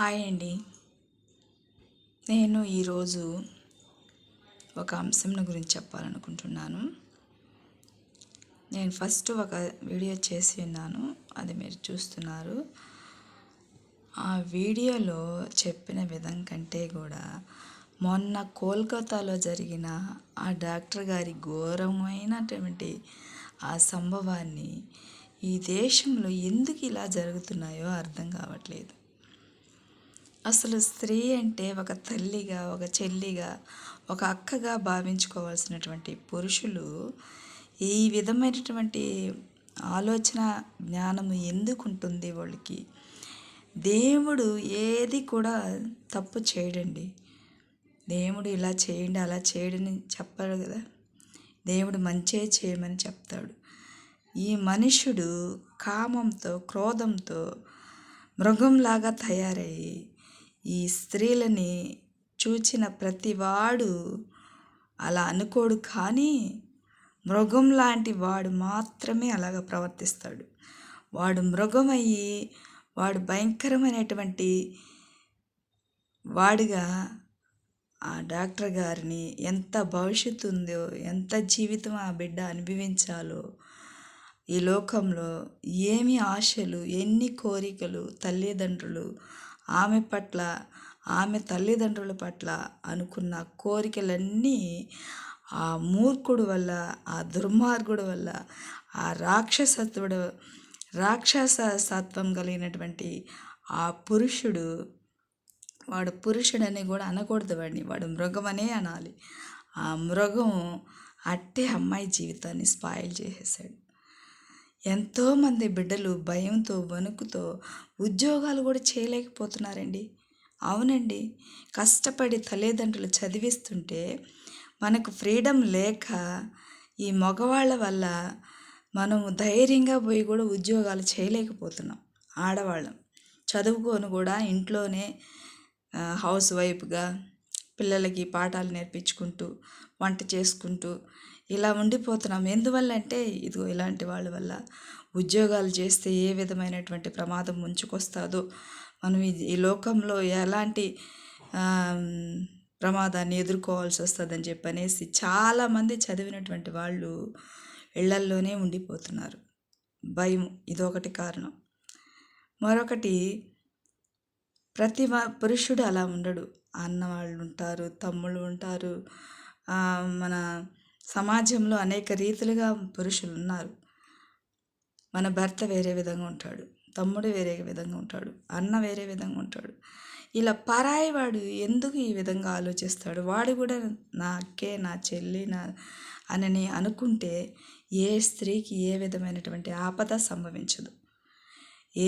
Hi అండి. నేను ఈరోజు ఒక అంశం గురించి చెప్పాలనుకుంటున్నాను. నేను ఫస్ట్ ఒక వీడియో చేసి ఉన్నాను. అది మీరు చూస్తున్నారు. ఆ వీడియోలో చెప్పిన విధం కంటే కూడా మొన్న కోల్కతాలో జరిగిన ఆ డాక్టర్ గారి ఘోరమైనటువంటి ఆ సంభవాన్ని ఈ దేశంలో ఎందుకు ఇలా జరుగుతున్నాయో అర్థం కావట్లేదు. అసలు స్త్రీ అంటే ఒక తల్లిగా ఒక చెల్లిగా ఒక అక్కగా భావించుకోవాల్సినటువంటి పురుషులు ఈ విధమైనటువంటి ఆలోచన జ్ఞానము ఎందుకు ఉంటుంది వాళ్ళకి? దేవుడు ఏది కూడా తప్పు చేయడండి. దేవుడు ఇలా చేయండి అలా చేయడని చెప్పాడు కదా. దేవుడు మంచే చేయమని చెప్తాడు. ఈ మనుషుడు కామంతో క్రోధంతో మృగంలాగా తయారయ్యి ఈ స్త్రీలని చూచిన ప్రతివాడు అలా అనుకోడు కానీ మృగం లాంటి వాడు మాత్రమే అలాగ ప్రవర్తిస్తాడు. వాడు మృగమయ్యి వాడు భయంకరమైనటువంటి వాడిగా ఆ డాక్టర్ గారిని ఎంత భవిష్యత్తు ఉందో ఎంత జీవితం ఆ బిడ్డ అనుభవించాలో ఈ లోకంలో ఏమి ఆశలు ఎన్ని కోరికలు తల్లిదండ్రులు ఆమె పట్ల ఆమె తల్లిదండ్రుల పట్ల అనుకున్న కోరికలన్నీ ఆ మూర్ఖుడు వల్ల ఆ దుర్మార్గుడు వల్ల ఆ రాక్షసత్వుడు రాక్షస సత్వం కలిగినటువంటి ఆ పురుషుడు వాడు పురుషుడని కూడా అనకూడదు వాడిని. వాడు మృగమనే అనాలి. ఆ మృగం అట్టే అమ్మాయి జీవితాన్ని స్పాయిల్ చేసేసాడు. ఎంతోమంది బిడ్డలు భయంతో వణుకుతో ఉద్యోగాలు కూడా చేయలేకపోతున్నారండి. అవునండి. కష్టపడి తల్లిదండ్రులు చదివిస్తుంటే మనకు ఫ్రీడమ్ లేక ఈ మగవాళ్ళ వల్ల మనము ధైర్యంగా పోయి కూడా ఉద్యోగాలు చేయలేకపోతున్నాం ఆడవాళ్ళం. చదువుకొని కూడా ఇంట్లోనే హౌస్ వైఫ్గా పిల్లలకి పాఠాలు నేర్పించుకుంటూ వంట చేసుకుంటూ ఇలా ఉండిపోతున్నాం. ఎందువల్ల అంటే ఇదిగో ఇలాంటి వాళ్ళ వల్ల ఉద్యోగాలు చేస్తే ఏ విధమైనటువంటి ప్రమాదం ముంచుకొస్తాదో. మనం ఈ లోకంలో ఎలాంటి ప్రమాదాన్ని ఎదుర్కోవాల్సి వస్తుందని చెప్పనేసి చాలామంది చదివినటువంటి వాళ్ళు ఇళ్ళల్లోనే ఉండిపోతున్నారు. భయం ఇదొకటి కారణం. మరొకటి ప్రతి పురుషుడు అలా ఉండడు. అన్న వాళ్ళు ఉంటారు తమ్ముళ్ళు ఉంటారు మన సమాజంలో అనేక రీతులుగా పురుషులు ఉన్నారు మన భర్త వేరే విధంగా ఉంటాడు. తమ్ముడు వేరే విధంగా ఉంటాడు. అన్న వేరే విధంగా ఉంటాడు. ఇలా పరాయి వాడు ఎందుకు ఈ విధంగా ఆలోచిస్తాడు? వాడు కూడా నా అక్కే నా చెల్లి నా అని అనుకుంటే ఏ స్త్రీకి ఏ విధమైనటువంటి ఆపద సంభవించదు.